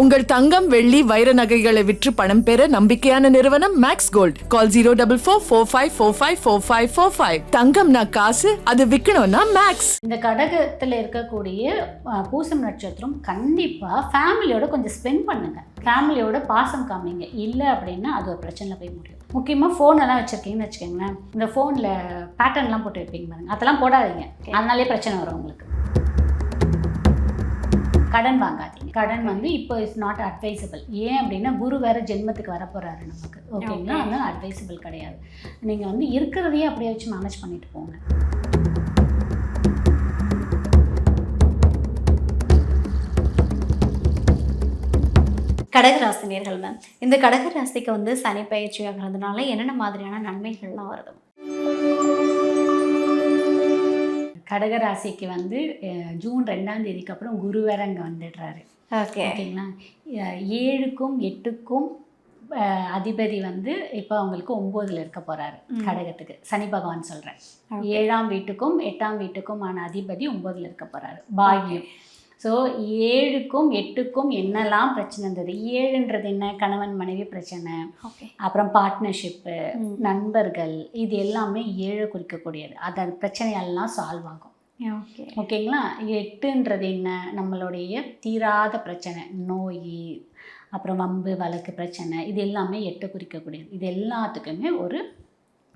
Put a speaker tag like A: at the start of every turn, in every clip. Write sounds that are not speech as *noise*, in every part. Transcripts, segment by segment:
A: உங்கள் தங்கம் வெள்ளி வைர நகைகளை விற்று பணம் பெற நம்பிக்கையான நிறுவனம் Max Gold call zero double four four five four five four five four five தங்கம்னா காசு அது விற்கணும்னா மேக்ஸ்
B: இந்த கடகத்தில் இருக்கக்கூடிய பூசம் நட்சத்திரம் கண்டிப்பாக ஃபேமிலியோட கொஞ்சம் ஸ்பெண்ட் பண்ணுங்க. ஃபேமிலியோட பாசம் காமிங்க. இல்லை அப்படின்னா அது ஒரு பிரச்சனை போய் முடியும். முக்கியமாக ஃபோன் எல்லாம் வச்சுருக்கீங்கன்னு வச்சுக்கோங்களேன். இந்த ஃபோனில் பேட்டர்ன்லாம் போட்டு வைப்பீங்க பாருங்க. அதெல்லாம் போடாதீங்க. அதனாலே பிரச்சனை வரும் உங்களுக்கு. கடன் வாங்காதீங்க. கடன் வந்து இப்போ இஸ் நாட் அட்வைசபிள் ஏன் அப்படின்னா குரு வேற ஜென்மத்துக்கு வர போறாரு நமக்கு ஓகேங்களா அதனால அட்வைசபிள் கிடையாது. நீங்கள் வந்து இருக்கிறதையே அப்படியே வச்சு மேனேஜ் பண்ணிட்டு போங்க.
C: கடகராசி நேர்கள் மேம் இந்த கடகராசிக்கு வந்து சனி பயிற்சி ஆகிறதுனால என்னென்ன மாதிரியான நன்மைகள்லாம் வருது?
B: கடக ராசிக்கு வந்து ஜூன் ரெண்டாம் தேதிக்கு அப்புறம் குரு வேற அங்கே வந்துடுறாரு.
C: ஓகே.
B: ஓகேங்களா? ஏழுக்கும் எட்டுக்கும் அதிபதி வந்து இப்போ அவங்களுக்கு ஒம்போதுல இருக்க போறாரு கடகத்துக்கு. சனி பகவான் சொல்றேன். ஏழாம் வீட்டுக்கும் எட்டாம் வீட்டுக்குமான அதிபதி ஒம்போதுல இருக்க போறாரு. பாக்கியம் ஸோ ஏழுக்கும் எட்டுக்கும் என்னெல்லாம் பிரச்சனை இருந்தது ஏழுன்றது என்ன? கணவன் மனைவி பிரச்சனை. அப்புறம் பார்ட்னர்ஷிப்பு நண்பர்கள் இது எல்லாமே ஏழு குறிக்கக்கூடியது. அது பிரச்சனையெல்லாம் சால்வ் ஆகும்.
C: ஓகே
B: ஓகேங்களா எட்டுன்றது என்ன? நம்மளுடைய தீராத பிரச்சனை. நோய் அப்புறம் வம்பு வழக்கு பிரச்சனை இது எல்லாமே எட்டு குறிக்கக்கூடியது. இது எல்லாத்துக்குமே ஒரு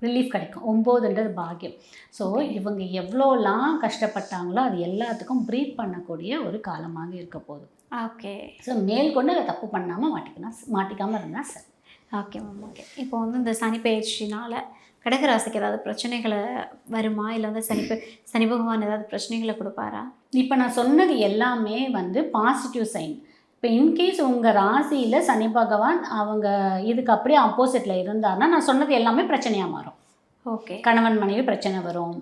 B: ரிலீஃப் கிடைக்கும். ஒம்போதுன்றது பாக்கியம். ஸோ இவங்க எவ்வளோலாம் கஷ்டப்பட்டாங்களோ அது எல்லாத்துக்கும் ப்ரீத் பண்ணக்கூடிய ஒரு காலமாக இருக்க போகுது.
C: ஓகே
B: ஸோ மேற்கொண்டு அதை தப்பு பண்ணாமல் மாட்டிக்கணும். மாட்டிக்காமல் இருந்தால் சரி.
C: ஓகே மேம் ஓகே இப்போ வந்து இந்த சனி பயிற்சினால கடகராசிக்கு ஏதாவது பிரச்சனைகளை வருமா? இல்லை வந்து சனி சனி பகவான் ஏதாவது பிரச்சனைகளை கொடுப்பாரா?
B: இப்போ நான் சொன்னது எல்லாமே வந்து பாசிட்டிவ் சைன் இப்போ இன்கேஸ் உங்கள் ராசியில் சனி பகவான் அவங்க இதுக்கு அப்படியே ஆப்போசிட்டில் இருந்தாருன்னா நான் சொன்னது எல்லாமே பிரச்சனையாக மாறும்.
C: ஓகே
B: கணவன் மனைவி பிரச்சனை வரும்.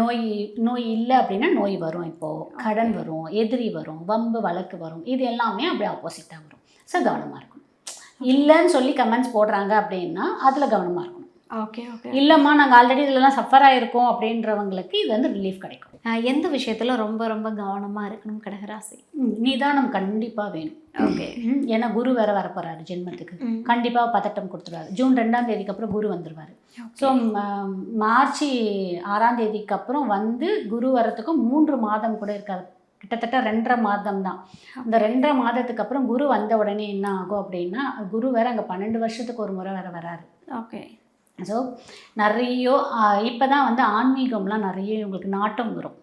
B: நோய் நோய் இல்லை அப்படின்னா நோய் வரும் இப்போது கடன் வரும் எதிரி வரும் வம்பு வழக்கு வரும். இது எல்லாமே அப்படியே ஆப்போசிட்டாக வரும். ஸோ கவனமாக இருக்கணும். இல்லைன்னு சொல்லி கமெண்ட்ஸ் போடுறாங்க அப்படின்னா அதில் கவனமாக இருக்கணும்.
C: ஓகே ஓகே
B: இல்லைம்மா நாங்கள் ஆல்ரெடி இதெல்லாம் சஃபர் ஆகிருக்கோம் அப்படின்றவங்களுக்கு இது வந்து ரிலீஃப் கிடைக்கும்.
C: எந்த விஷயத்துல ரொம்ப ரொம்ப கவனமா இருக்கணும் கடகராசி
B: நிதானம் கண்டிப்பாக வேணும்.
C: ஓகே
B: ஏன்னா குரு வேற வரப்போறாரு ஜென்மத்துக்கு. கண்டிப்பாக பதட்டம் கொடுத்துருவாரு. ஜூன் ரெண்டாம் தேதிக்கு அப்புறம் குரு வந்துருவாரு. ஸோ மார்ச் ஆறாம் தேதிக்கு அப்புறம் வந்து குரு வரத்துக்கும் மூன்று மாதம் கூட இருக்காது. கிட்டத்தட்ட ரெண்டரை மாதம் தான். அந்த ரெண்டரை மாதத்துக்கு அப்புறம் குரு வந்த உடனே என்ன ஆகும் அப்படின்னா குரு வேற அங்கே பன்னெண்டு வருஷத்துக்கு ஒரு முறை வேற வராரு.
C: ஓகே
B: ஸோ நிறைய இப்போ தான் வந்து ஆன்மீகம்லாம் நிறைய உங்களுக்கு நாட்டம் வரும்.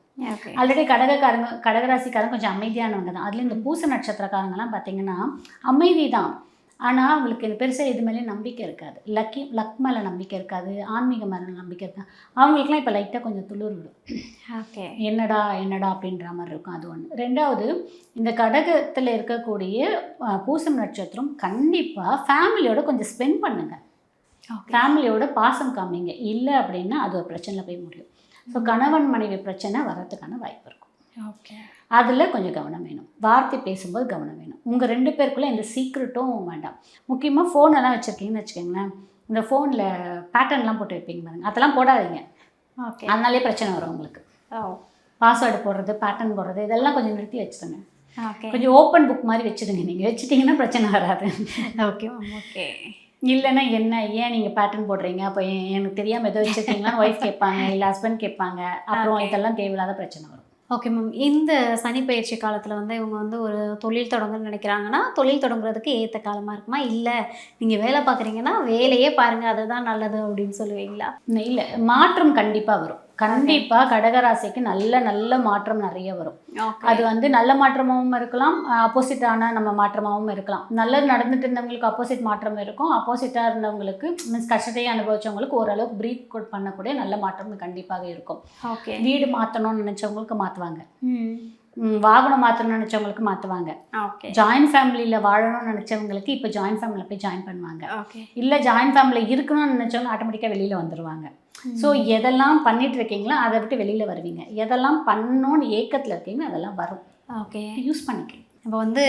B: ஆல்ரெடி கடகக்காரங்க கடகராசிக்காரங்க கொஞ்சம் அமைதியானவங்க தான். அதுலேயும் இந்த பூச நட்சத்திரக்காரங்கலாம் பார்த்தீங்கன்னா அமைதி தான் ஆனால் அவங்களுக்கு இது பெருசாக இது மேலே நம்பிக்கை இருக்காது. லக்கி லக் மேலே நம்பிக்கை இருக்காது ஆன்மீகம் மேலே நம்பிக்கை இருக்காது. அவங்களுக்குலாம் இப்போ லைட்டாக கொஞ்சம் துளிர் விடும்
C: ஓகே
B: என்னடா என்னடா அப்படின்ற மாதிரி இருக்கும். அது ஒன்று ரெண்டாவது இந்த கடகத்தில் இருக்கக்கூடிய பூசம் நட்சத்திரம் கண்டிப்பாக ஃபேமிலியோட கொஞ்சம் ஸ்பெண்ட் பண்ணுங்கள் ஃபேமிலியோட பாசம் காமிங்க. இல்லை அப்படின்னா அது ஒரு பிரச்சனையில் போய் முடியும். ஸோ கணவன் மனைவி பிரச்சனை வர்றதுக்கான வாய்ப்பு இருக்கும்.
C: ஓகே
B: அதில் கொஞ்சம் கவனம் வேணும். வார்த்தை பேசும்போது கவனம் வேணும். உங்கள் ரெண்டு பேருக்குள்ளே எந்த சீக்ரெட்டும் வேண்டாம். முக்கியமாக ஃபோனெல்லாம் வச்சுருக்கீங்கன்னு வச்சுக்கோங்களேன். இந்த ஃபோனில் பேட்டர்ன்லாம் போட்டு வைப்பீங்க பாருங்க. அதெல்லாம் போடாதீங்க.
C: ஓகே
B: அதனாலே பிரச்சனை வரும் உங்களுக்கு. பாஸ்வேர்டு போடுறது பேட்டர்ன் போடுறது இதெல்லாம் கொஞ்சம் நிறுத்தி வச்சுருங்க
C: ஓகே
B: கொஞ்சம் ஓப்பன் புக் மாதிரி வச்சுடுங்க. நீங்கள் வச்சுட்டிங்கன்னா பிரச்சனை வராது. *laughs*
C: ஓகே ஓகே
B: இல்லைன்னா என்ன? ஏன் நீங்கள் பேட்டர்ன் போடுறீங்க? அப்போ எனக்கு தெரியாமல் எதோ வச்சுருக்கீங்களான்னு ஒய்ஃப் கேட்பாங்க இல்லை ஹஸ்பண்ட் கேட்பாங்க. அப்புறம். இதெல்லாம் தேவையில்லாத பிரச்சனை வரும்.
C: ஓகே மேம் இந்த சனி பயிற்சி காலத்தில் வந்து இவங்க வந்து ஒரு தொழில் தொடங்கணும்னு நினைக்கிறாங்கன்னா தொழில் தொடங்குறதுக்கு ஏற்ற காலமாக இருக்குமா? இல்லை நீங்கள் வேலை பார்க்குறீங்கன்னா வேலையே பாருங்கள் அதுதான் நல்லது அப்படின்னு சொல்லுவீங்களா?
B: இல்லை மாற்றம் கண்டிப்பாக வரும். கண்டிப்பாக கடகராசிக்கு நல்ல நல்ல மாற்றம் நிறைய வரும். அது வந்து நல்ல மாற்றமாகவும் இருக்கலாம் ஆப்போசிட்டான நம்ம மாற்றமாகவும் இருக்கலாம். நல்லது நடந்துட்டு இருந்தவங்களுக்கு ஆப்போசிட் மாற்றம் இருக்கும். ஆப்போசிட்டாக இருந்தவங்களுக்கு மீன்ஸ் கஷ்டத்தையே அனுபவிச்சவங்களுக்கு ஓரளவுக்கு ப்ரீத் பண்ணக்கூடிய நல்ல மாற்றம் கண்டிப்பாக இருக்கும்.
C: ஓகே
B: வீடு மாற்றணும்னு நினச்சவங்களுக்கு மாற்றுவாங்க வாகனம் மாற்றணும்னு நினச்சவங்களுக்கு மாற்றுவாங்க
C: ஓகே
B: ஜாயின்ட் ஃபேமிலியில் வாழணும்னு நினச்சவங்களுக்கு இப்போ ஜாயின்ட் ஃபேமிலியில் போய் ஜாயின் பண்ணுவாங்க.
C: ஓகே
B: இல்லை ஜாயின்ட் ஃபேமிலியில் இருக்கணும்னு நினச்சவங்க ஆட்டோமேட்டிக்காக வெளியில் வந்துடுவாங்க ஸோ எதெல்லாம் பண்ணிட்டு இருக்கீங்களோ அதை விட்டு வெளியில் வருவீங்க. எதெல்லாம் பண்ணணும்னு ஏக்கத்தில் இருக்கீங்களோ அதெல்லாம் வரும்.
C: ஓகே
B: யூஸ் பண்ணிக்க
C: இப்போ வந்து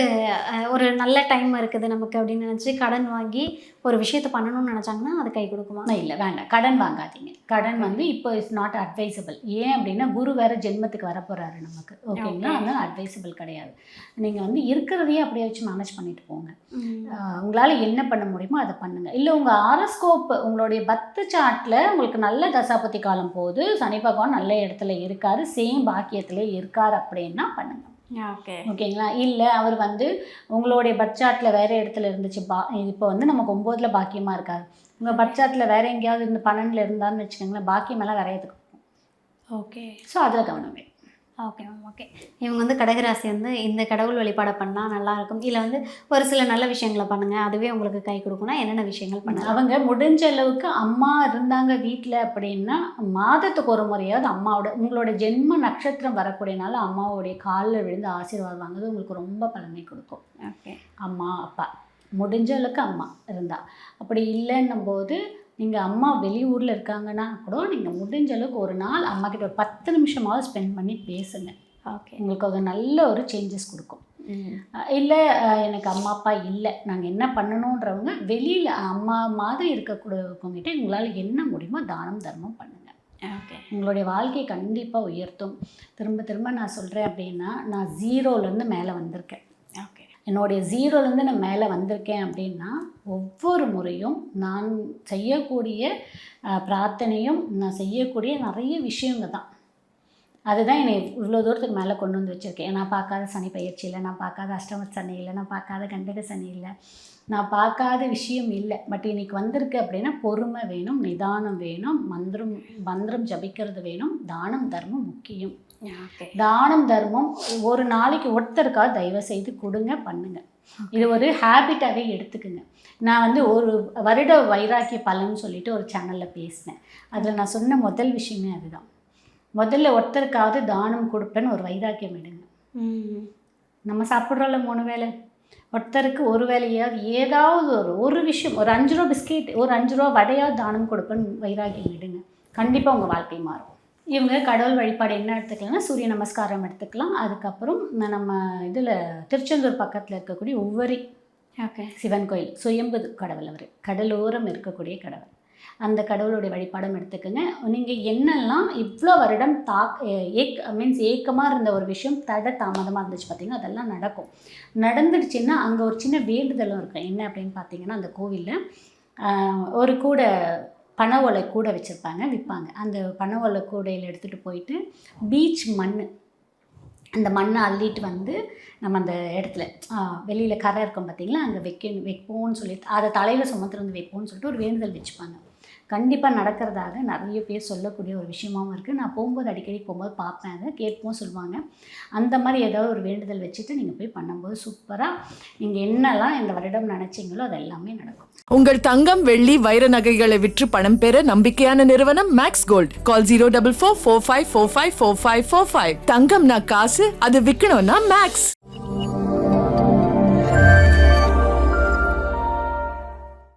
C: ஒரு நல்ல டைம் இருக்குது நமக்கு அப்படின்னு நினச்சி கடன் வாங்கி ஒரு விஷயத்த பண்ணணும்னு நினச்சாங்கன்னா அது கை கொடுக்குமா?
B: இல்லை வேண்டாம். கடன் வாங்காதீங்க. கடன் வந்து இப்போ இஸ் நாட் அட்வைசபிள் ஏன் அப்படின்னா குரு வேற ஜென்மத்துக்கு வர போறாரு நமக்கு. ஓகேங்களா. அதனால் அட்வைசபிள் கிடையாது. நீங்கள் வந்து இருக்கிறதையே அப்படியே வச்சு மேனேஜ் பண்ணிட்டு போங்க. உங்களால் என்ன பண்ண முடியுமோ அதை பண்ணுங்க. இல்லை உங்கள் ஆரஸ்கோப் உங்களுடைய பத்து சார்ட்டில் உங்களுக்கு நல்ல தசாபதி காலம் போகுது. சனி பகவான் நல்ல இடத்துல இருக்காரு. சேம் பாக்கியத்திலே இருக்கார் அப்படின்னா பண்ணுங்க.
C: ஓகே
B: ஓகேங்களா? இல்லை அவர் வந்து உங்களுடைய பட்சாட்டில் வேறு இடத்துல இருந்துச்சு பா இப்போ வந்து நமக்கு ஒம்போதில் பாக்கியமாக இருக்காது உங்கள் பட்சாட்டில் வேறு எங்கேயாவது இந்த பன்னெண்டில் இருந்தான்னு வச்சுக்கோங்களேன் பாக்கியமெல்லாம் விரையதுக்கு
C: ஓகே
B: ஸோ அதில் கவனம்
C: ஓகே மேம் ஓகே. இவங்க வந்து கடகராசி வந்து இந்த கடவுள் வழிபாடை பண்ணால் நல்லா இருக்கும் இல்லை வந்து ஒரு சில நல்ல விஷயங்களை பண்ணுங்க அதுவே உங்களுக்கு கை கொடுக்கும்னா என்னென்ன விஷயங்கள் பண்ணுங்க?
B: அவங்க முடிஞ்ச அளவுக்கு அம்மா இருந்தாங்க வீட்டில் அப்படின்னா மாதத்துக்கு ஒரு முறையாவது அம்மாவோட உங்களோட ஜென்ம நட்சத்திரம் வரக்கூடியனால அம்மாவோடைய காலில் விழுந்து ஆசீர்வாதம் வாங்குறது உங்களுக்கு ரொம்ப பலனை கொடுக்கும்.
C: ஓகே.
B: அம்மா அப்பா. முடிஞ்ச அளவுக்கு அம்மா இருந்தா. அப்படி இல்லைன்னும் போது நீங்கள் அம்மா வெளியூரில் இருக்காங்கன்னா கூட நீங்கள் முடிஞ்ச அளவுக்கு ஒரு நாள் அம்மா கிட்ட ஒரு பத்து நிமிஷமாவது ஸ்பெண்ட் பண்ணி பேசுங்க.
C: ஓகே
B: உங்களுக்கு அது நல்ல ஒரு சேஞ்சஸ் கொடுக்கும். இல்லை எனக்கு அம்மா அப்பா இல்லை. நாங்கள் என்ன பண்ணணுன்றவங்க வெளியில் அம்மா மாதிரி இருக்கக்கூடியவங்ககிட்ட உங்களால் என்ன முடியுமோ தானம் தர்மம் பண்ணுங்கள்
C: ஓகே
B: உங்களுடைய வாழ்க்கையை கண்டிப்பாக உயர்த்தும். திரும்ப திரும்ப நான் சொல்கிறேன் அப்படின்னா நான் ஜீரோலேருந்து மேலே வந்திருக்கேன். என்னுடைய ஜீரோலேருந்து நான் மேலே வந்திருக்கேன் அப்படின்னா ஒவ்வொரு முறையும் நான் செய்யக்கூடிய பிரார்த்தனையும் நான் செய்யக்கூடிய நிறைய விஷயங்கள் தான் அதுதான் என்னை இவ்வளோ தூரத்துக்கு மேலே கொண்டு வந்து வச்சுருக்கேன் நான் பார்க்காத சனி பயிற்சி இல்லை நான் பார்க்காத அஷ்டம சனி இல்லை நான் பார்க்காத கண்டக சனி இல்லை நான் பார்க்காத விஷயம் இல்லை. பட் இன்னைக்கு வந்திருக்கு அப்படின்னா பொறுமை வேணும் நிதானம் வேணும் மந்திரம் மந்திரம் ஜபிக்கிறது வேணும் தானம் தர்மம் முக்கியம். தானம் தர்மம் ஒரு நாளைக்கு ஒருத்தருக்காக தயவு செய்து கொடுங்க பண்ணுங்க. இது ஒரு ஹேபிட்டாகவே எடுத்துக்குங்க. நான் வந்து ஒரு வருட வைராக்கிய பலன் சொல்லிட்டு ஒரு சேனலில் பேசினேன். அதில் நான் சொன்ன முதல் விஷயமே அதுதான். முதல்ல ஒருத்தருக்காவது தானம் கொடுப்பேன்னு ஒரு வைராக்கியம் எடுங்க நம்ம சாப்பிட்றோம்ல மூணு வேளை. ஒருத்தருக்கு ஒரு வேலையாவது ஏதாவது ஒரு ஒரு விஷயம் ஒரு அஞ்சு ரூபா பிஸ்கெட் ஒரு அஞ்சு ரூபா வடையாவது தானம் கொடுப்பேன்னு வைராக்கியம் எடுங்க கண்டிப்பாக உங்கள் வாழ்க்கை மாறும். இவங்க கடவுள் வழிபாடு என்ன எடுத்துக்கலாம்னா சூரிய நமஸ்காரம் எடுத்துக்கலாம். அதுக்கப்புறம் நம்ம இதில் திருச்செந்தூர் பக்கத்தில் இருக்கக்கூடிய உவரி
C: ஓகே.
B: சிவன் கோயில் சுயம்பு கடவுள் அவர். கடலோரம் இருக்கக்கூடிய கடவுள். அந்த கடவுளுடைய வழிபாடும் எடுத்துக்கோங்க. நீங்கள் என்னெல்லாம் இவ்வளோ வருடம் தாக் ஏக் மீன்ஸ் ஏக்கமாக இருந்த ஒரு விஷயம் தட தாமதமாக இருந்துச்சு பார்த்தீங்கன்னா அதெல்லாம் நடக்கும். நடந்துடுச்சுன்னா அங்கே ஒரு சின்ன வேண்டுதலும் இருக்கும். என்ன அப்படின்னு பார்த்தீங்கன்னா அந்த கோவிலில் ஒரு கூட பனை ஓலை கூடை வச்சுருப்பாங்க விற்பாங்க அந்த பனை ஓலை கூடையில் எடுத்துகிட்டு போயிட்டு பீச் மண் அந்த மண்ணை அள்ளிட்டு வந்து நம்ம அந்த இடத்துல வெளியில் கரை இருக்கும் பார்த்தீங்களா அங்கே வைக்க வைப்போம்னு சொல்லிட்டு அதை தலையில் சுமத்துட்டு வந்து வைப்போம்னு சொல்லிட்டு ஒரு வேண்டுதல் வச்சுப்பாங்க. கண்டிப்பாக நடக்கிறதாக நிறைய பேர் சொல்லக்கூடிய ஒரு விஷயமாகவும் இருக்குது நான் போகும்போது அடிக்கடி போகும்போது பார்ப்பேன். அதை கேட்போம் சொல்லுவாங்க. அந்த மாதிரி ஏதாவது ஒரு வேண்டுதல் வச்சுட்டு நீங்கள் போய் பண்ணும்போது சூப்பராக நீங்கள் என்னெல்லாம் இந்த வருடம் நினச்சிங்களோ அது எல்லாமே நடக்கும்.
A: உங்கள் தங்கம் வெள்ளி வைர நகைகளை விற்று பணம் பெற நம்பிக்கையான நிறுவனம் Max Gold call zero double four four five four five four five four five தங்கம்னா காசு அது விற்கணும்னா மேக்ஸ்